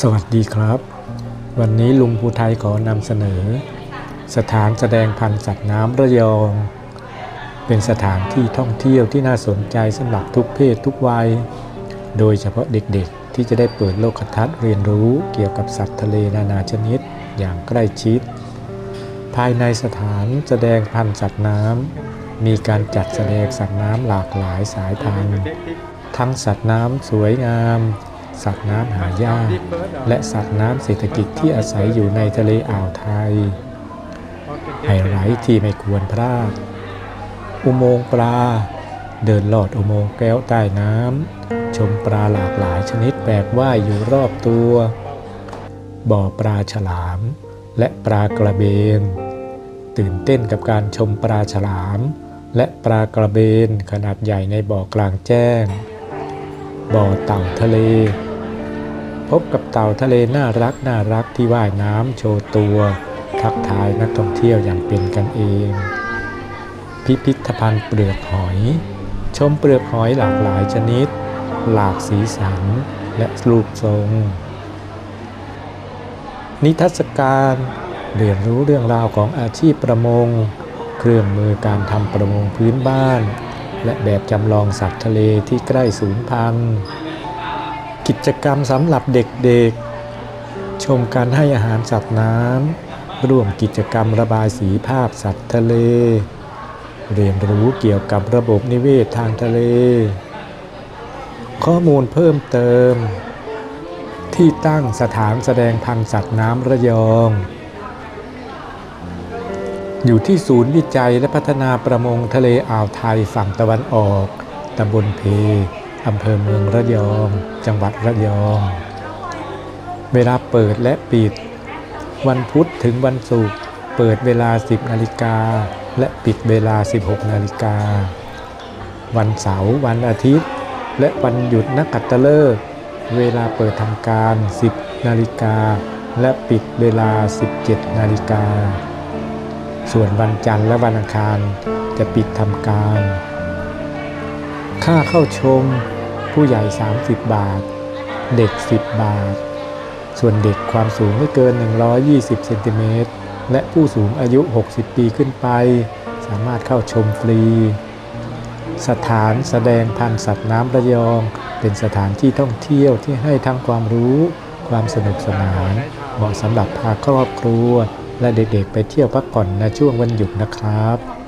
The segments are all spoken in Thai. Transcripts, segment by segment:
สวัสดีครับ วันนี้ลุงภูไทยขอนำเสนอ สถานแสดงพันธุ์สัตว์น้ำระยอง เป็นสถานที่ท่องเที่ยวที่น่าสนใจสำหรับทุกเพศทุกวัย โดยเฉพาะเด็กๆ ที่จะได้เปิดโลกทัศน์เรียนรู้เกี่ยวกับสัตว์ทะเลนานาชนิดอย่างใกล้ชิด ภายในสถานแสดงพันธุ์สัตว์น้ำมีการจัดแสดงสัตว์น้ำหลากหลายสายพันธุ์ ทั้งสัตว์น้ำสวยงาม สัตว์น้ำหายาก และสัตว์น้ำเศรษฐกิจที่อาศัยอยู่ในทะเลอ่าวไทย ไฮไลท์ที่ไม่ควรพลาด อุโมงค์ปลา เดินหลอดอุโมงค์แก้วใต้น้ำ ชมปลาหลากหลายชนิดแปลกว่ายอยู่รอบตัว บ่อปลาฉลาม และปลากระเบน ตื่นเต้นกับการชมปลาฉลาม และปลากระเบนขนาดใหญ่ในบ่อกลางแจ้ง บ่อเต่าทะเล พบกับเต่าทะเลน่ารักน่ารักที่ว่ายน้ำโชว์ตัว ทักทายนักท่องเที่ยวอย่างเป็นกันเอง พิพิธภัณฑ์เปลือกหอย ชมเปลือกหอยหลากหลายชนิด หลากสีสันและรูปทรง นิทรรศการเรียนรู้เรื่องราวของอาชีพประมง เครื่องมือการทำประมงพื้นบ้าน และแบบจำลองสัตว์ทะเลที่ใกล้สูญพันธุ์กิจกรรมสำหรับเด็กๆ ชมการให้อาหารสัตว์น้ำร่วมกิจกรรมระบายสีภาพสัตว์ทะเล เรียนรู้เกี่ยวกับระบบนิเวศทางทะเล ข้อมูลเพิ่มเติม ที่ตั้งสถานแสดงพันธุ์สัตว์น้ำระยอง อยู่ที่ศูนย์วิจัยและพัฒนาประมงทะเลอ่าวไทยฝั่งตะวันออก ตำบลเพ อำเภอเมืองระยอง จังหวัดระยอง เวลาเปิดและปิด วันพุธถึงวันศุกร์ เปิดเวลา 10 นาฬิกา และปิดเวลา 16 นาฬิกา วันเสาร์วันอาทิตย์ และวันหยุดนักขัตฤกษ์เวลาเปิดทำการ 10 นาฬิกา และปิดเวลา 17 นาฬิกา ส่วนวันจันทร์และวันอังคารจะปิดทำการ ค่าเข้าชมผู้ใหญ่ 30 บาท เด็ก 10 บาท ส่วนเด็กความสูงไม่เกิน 120 เซนติเมตร และผู้สูงอายุ 60 ปีขึ้นไป สามารถเข้าชมฟรี สถานแสดงพันธุ์สัตว์น้ำระยอง เป็นสถานที่ท่องเที่ยวที่ให้ทั้งความรู้ ความสนุกสนาน เหมาะสำหรับพาครอบครัว และเด็กๆไปเที่ยวพักผ่อนในช่วงวันหยุดนะครับ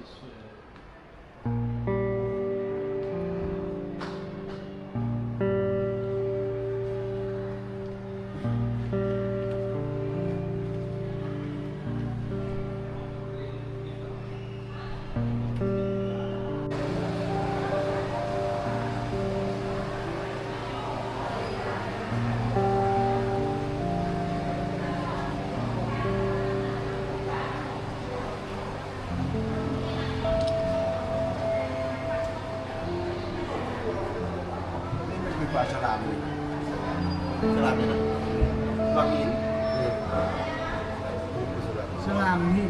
this uh, สลามหิ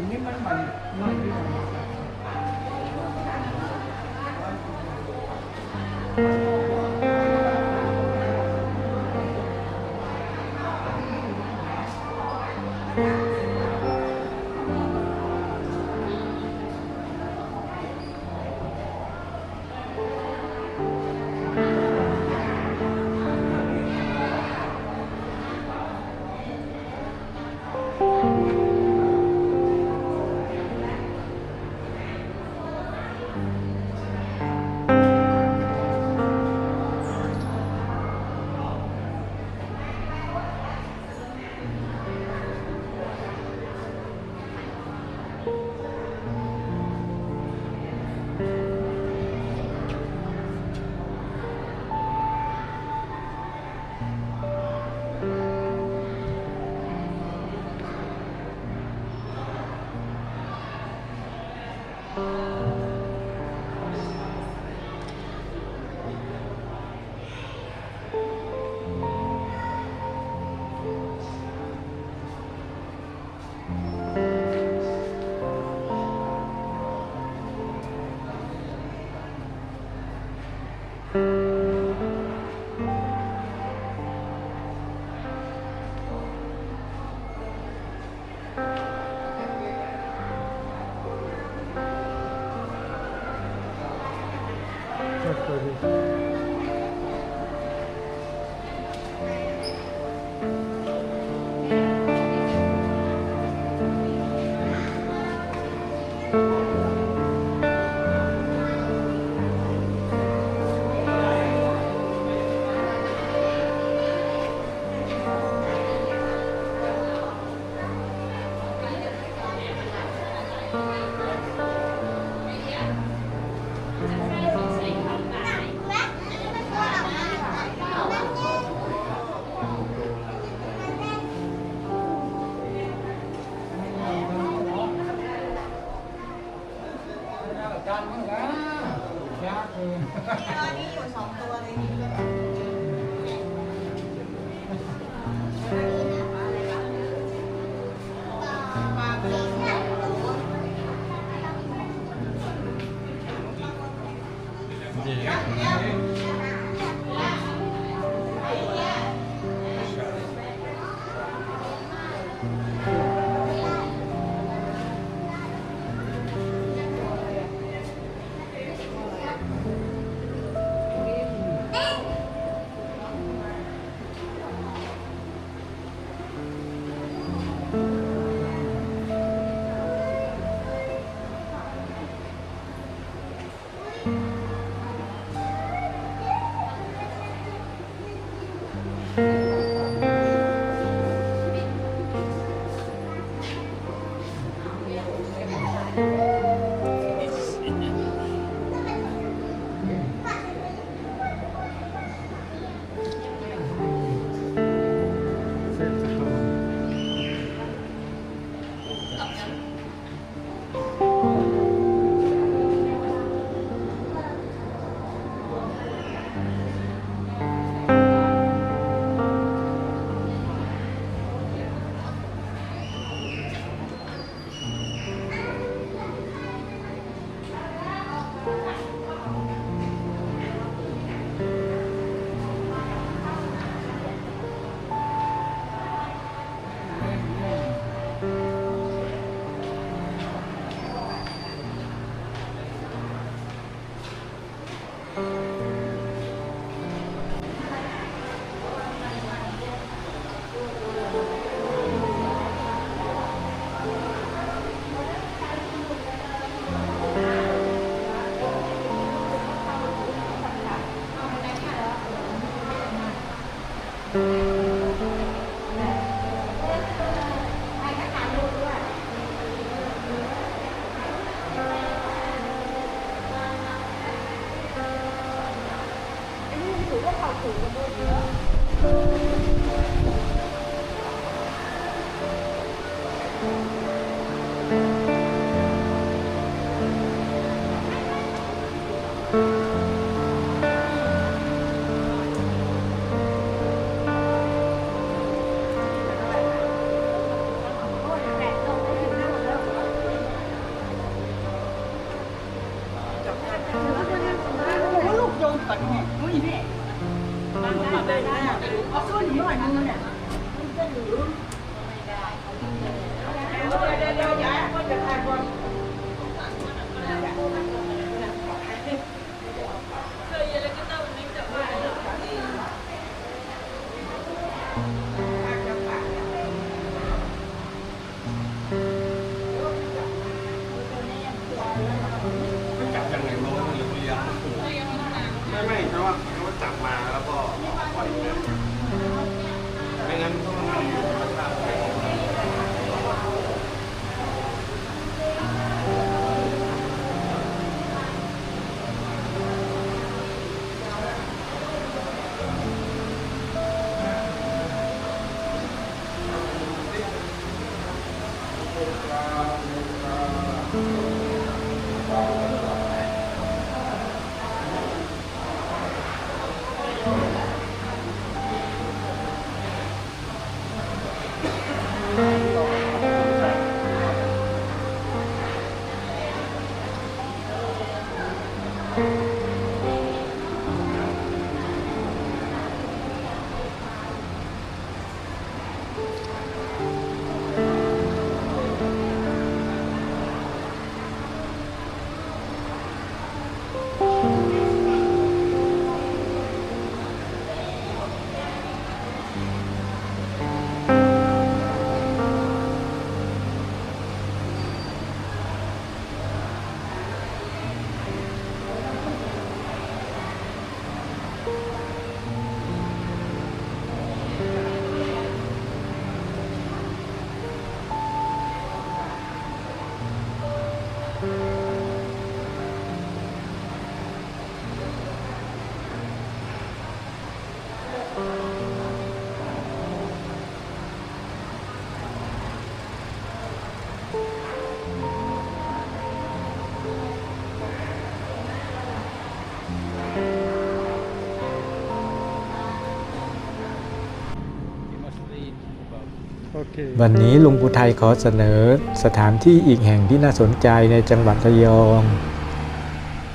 วันนี้ลุงอุทัยขอเสนอสถานที่อีกแห่งที่น่าสนใจในจังหวัดระยอง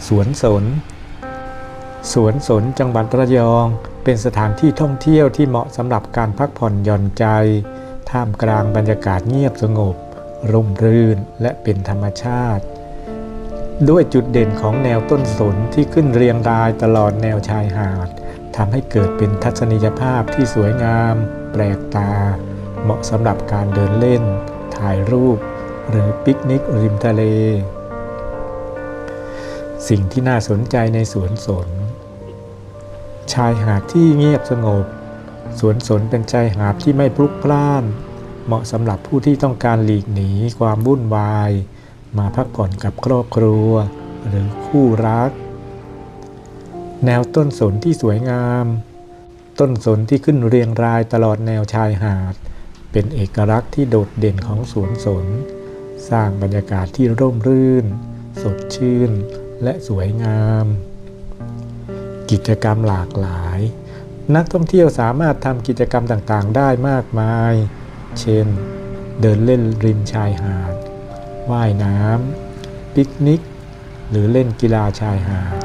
สวนสน สวนสนจังหวัดระยอง เป็นสถานที่ท่องเที่ยวที่เหมาะสำหรับการพักผ่อนหย่อนใจ ท่ามกลางบรรยากาศเงียบสงบ ร่มรื่นและเป็นธรรมชาติ ด้วยจุดเด่นของแนวต้นสนที่ขึ้นเรียงรายตลอดแนวชายหาดทำให้เกิดเป็นทัศนียภาพที่สวยงาม แปลกตา เหมาะสำหรับการเดินเล่น ถ่ายรูป หรือปิกนิกริมทะเล สิ่งที่น่าสนใจในสวนสน ชายหาดที่เงียบสงบ สวนสนเป็นชายหาดที่ไม่พลุกพล่าน เหมาะสำหรับผู้ที่ต้องการหลีกหนีความวุ่นวาย มาพักผ่อนกับครอบครัว หรือคู่รัก แนวต้นสนที่สวยงามต้นสนที่ขึ้นเรียงรายตลอดแนวชายหาด เป็นเอกลักษณ์ที่โดดเด่นของสวนสน สร้างบรรยากาศที่ร่มรื่น สดชื่น และสวยงาม กิจกรรมหลากหลาย นักท่องเที่ยวสามารถทำกิจกรรมต่างๆ ได้มากมาย เช่น เดินเล่นริมชายหาด ว่ายน้ำปิกนิก หรือเล่นกีฬาชายหาด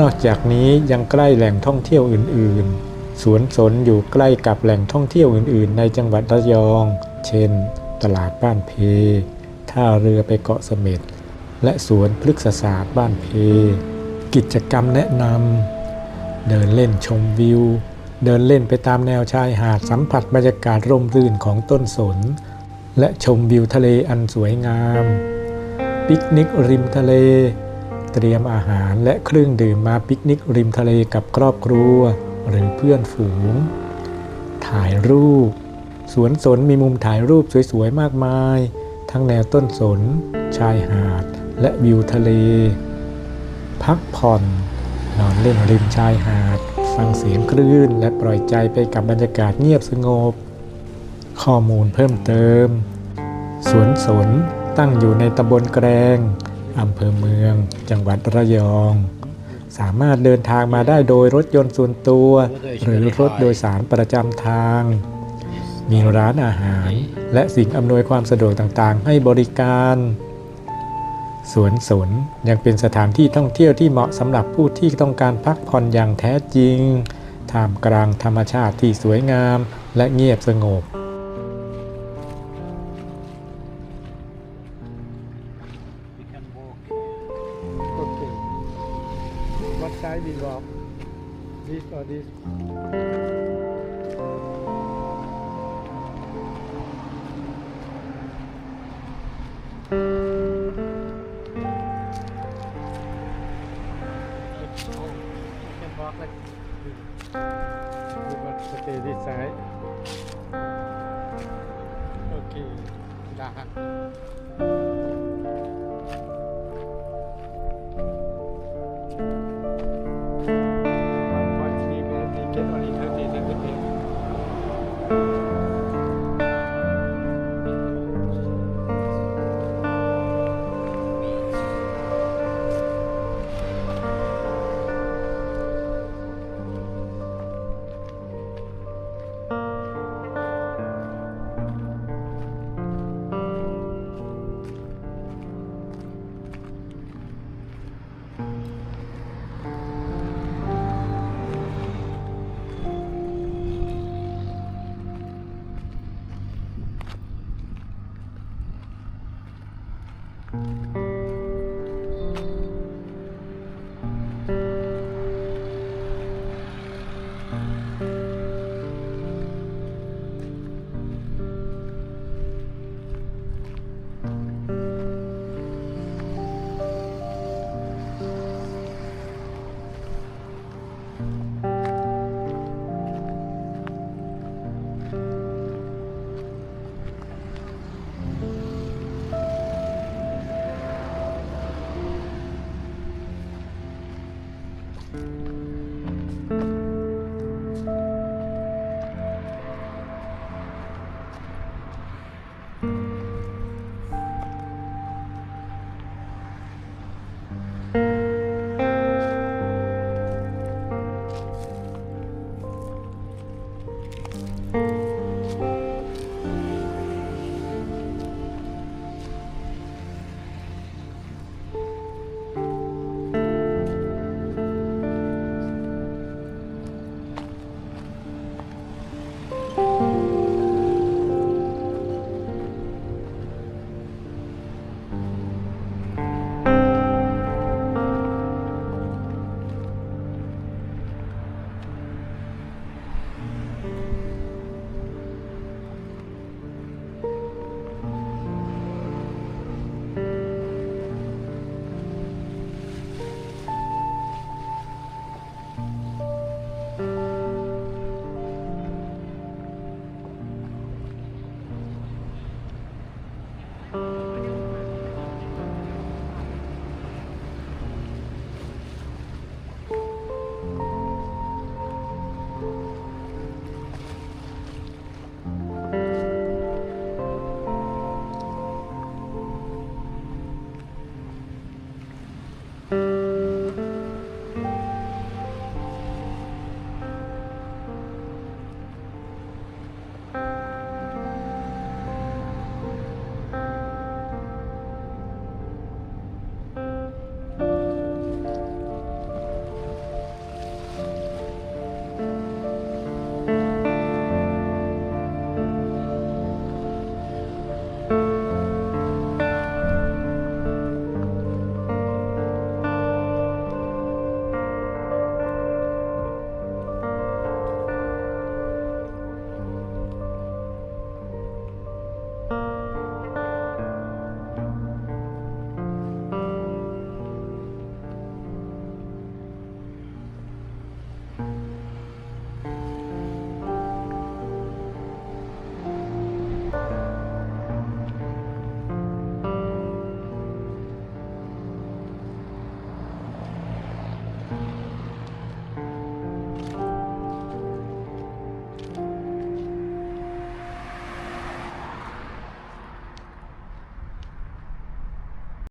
นอกจากนี้ยังใกล้แหล่งท่องเที่ยวอื่นๆ สวนสนอยู่ใกล้กับแหล่งท่องเที่ยวอื่น ๆ ในจังหวัดระยอง เช่น ตลาดบ้านเพ ท่าเรือไปเกาะเสม็ด และสวนพฤกษศาสตร์บ้านเพ กิจกรรมแนะนำ เดินเล่นชมวิว เดินเล่นไปตามแนวชายหาดสัมผัสบรรยากาศร่มรื่นของต้นสน และชมวิวทะเลอันสวยงาม ปิกนิกริมทะเล เตรียมอาหารและเครื่องดื่มมาปิกนิกริมทะเลกับครอบครัว หรือเพื่อนฝูง ถ่ายรูป สวนสนมีมุมถ่ายรูปสวยๆ มากมาย ทั้งแนวต้นสน ชายหาด และวิวทะเล พักผ่อน นอนเล่นริมชายหาด ฟังเสียงคลื่น และปล่อยใจไปกับบรรยากาศเงียบสงบ ข้อมูลเพิ่มเติม สวนสนตั้งอยู่ในตำบลแกรงอำเภอเมือง จังหวัดระยอง สามารถเดินทางมาได้โดยรถยนต์ส่วนตัว หรือรถโดยสารประจำทาง มีร้านอาหาร และสิ่งอำนวยความสะดวกต่างๆ ให้บริการสวนสนยังเป็นสถานที่ท่องเที่ยวที่เหมาะสำหรับผู้ที่ต้องการพักผ่อนอย่างแท้จริง ท่ามกลางธรรมชาติที่สวยงามและเงียบสงบ dahan thank you